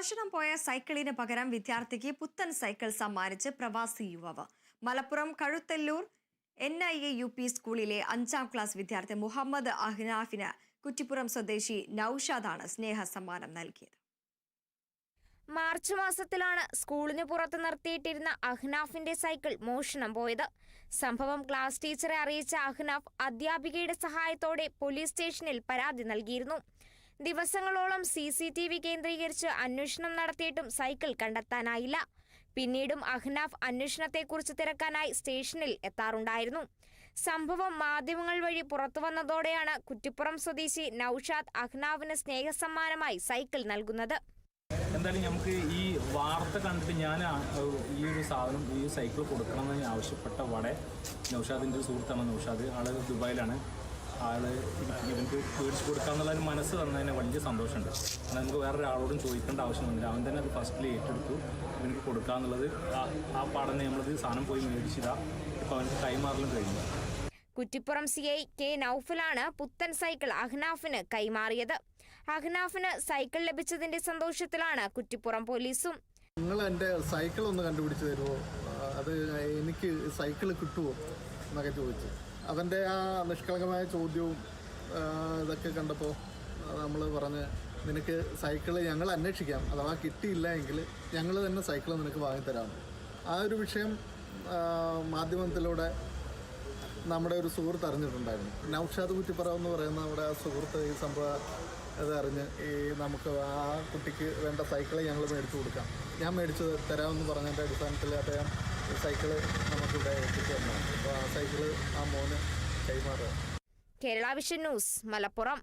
മോഷണം പോയ സൈക്കിളിന് പകരം വിദ്യാർത്ഥിക്ക് പുത്തൻ സൈക്കിൾ സമ്മാനിച്ച് പ്രവാസി യുവാവ്. Malappuram Kazhuthallur N I A U P സ്കൂളിലെ അഞ്ചാം ക്ലാസ് വിദ്യാർത്ഥി മുഹമ്മദ് അഹ്നാഫിന് കുറ്റിപ്പുറം സ്വദേശി നൌഷാദാണ് സ്നേഹ സമ്മാനം നൽകിയത്. മാർച്ച് മാസത്തിലാണ് സ്കൂളിന് പുറത്ത് നിർത്തിയിട്ടിരുന്ന അഹ്നാഫിന്റെ സൈക്കിൾ മോഷണം പോയത്. സംഭവം ക്ലാസ് ടീച്ചറെ അറിയിച്ച അഹ്നാഫ് അധ്യാപികയുടെ സഹായത്തോടെ പോലീസ് സ്റ്റേഷനിൽ പരാതി നൽകിയിരുന്നു. ദിവസങ്ങളോളം സി സി ടി വി കേന്ദ്രീകരിച്ച് അന്വേഷണം നടത്തിയിട്ടും സൈക്കിൾ കണ്ടെത്താനായില്ല. പിന്നീടും അഹ്നാഫ് അന്വേഷണത്തെക്കുറിച്ച് തിരക്കാനായി സ്റ്റേഷനിൽ എത്താറുണ്ടായിരുന്നു. സംഭവം മാധ്യമങ്ങൾ വഴി പുറത്തുവന്നതോടെയാണ് കുറ്റിപ്പുറം സ്വദേശി നൌഷാദ് അഹ്നാവിന് സ്നേഹസമ്മാനമായി സൈക്കിൾ നൽകുന്നത്. എന്തായാലും നമുക്ക് ഈ വാർത്ത കണ്ടിട്ട് ഞാൻ ഈ ഒരു സാധനം ഈ സൈക്കിൾ കൊടുക്കണമെന്ന് ആവശ്യപ്പെട്ട വടെ നൗഷാദിന്റെ ഒരു സുഹൃത്താണ് നൗഷാദ്. ആൾ ദുബായിലാണ്. ആൾ എനിക്ക് പേടിച്ച് കൊടുക്കാന്നുള്ള ഒരു മനസ്സ് തന്നതിന് വലിയ സന്തോഷമുണ്ട്. കാരണം നമുക്ക് വേറൊരാളോടും ചോദിക്കേണ്ട ആവശ്യം വന്നില്ല അവൻ തന്നെ അത് ഫസ്റ്റിൽ ഏറ്റെടുത്തു. ഇവർക്ക് കൊടുക്കാന്നുള്ളത് ആ ആ പാടനെ നമ്മളത് സാധനം പോയി മേടിച്ചില്ല ഇപ്പം അവർക്ക് കൈമാറലും കഴിഞ്ഞു. കുറ്റിപ്പുറം സി ഐ കെ നൌഫലാണ് പുത്തൻ സൈക്കിൾ അഹ്നാഫിന് കൈമാറിയത്. അഹ്നാഫിന് സൈക്കിൾ ലഭിച്ചതിന്റെ സന്തോഷത്തിലാണ് കുറ്റിപ്പുറം പോലീസും. നിങ്ങൾ എന്റെ സൈക്കിൾ ഒന്ന് കണ്ടുപിടിച്ച് തരുമോ അത് എനിക്ക് സൈക്കിൾ കിട്ടുമോ എന്നൊക്കെ ചോദിച്ചു. അവന്റെ ആ നിഷ്കളങ്കമായ ചോദ്യവും ഇതൊക്കെ കണ്ടപ്പോൾ നമ്മൾ പറഞ്ഞ് നിനക്ക് സൈക്കിൾ ഞങ്ങൾ അന്വേഷിക്കാം അഥവാ കിട്ടിയില്ല എങ്കിൽ ഞങ്ങൾ തന്നെ സൈക്കിൾ നിനക്ക് വാങ്ങിത്തരാം ആ ഒരു വിഷയം മാധ്യമത്തിലൂടെ നമ്മുടെ ഒരു സുഹൃത്ത് അറിഞ്ഞിട്ടുണ്ടായിരുന്നു. നൗഷാദ് കുറ്റിപ്പറ എന്ന് പറയുന്ന നമ്മുടെ ആ സുഹൃത്ത് ഈ സംഭവം ഇത് അറിഞ്ഞ് ഈ നമുക്ക് ആ കുട്ടിക്ക് വേണ്ട സൈക്കിൾ ഞങ്ങൾ മേടിച്ചു കൊടുക്കാം. ഞാൻ മേടിച്ച് തരാമെന്ന് പറഞ്ഞതിന്റെ അടിസ്ഥാനത്തിൽ അദ്ദേഹം സൈക്കിൾ നമുക്കിവിടെ എത്തിച്ചു തന്നു അപ്പോൾ ആ സൈക്കിൾ ആ മോന് കൈമാറുക. Kerala vision news Malappuram.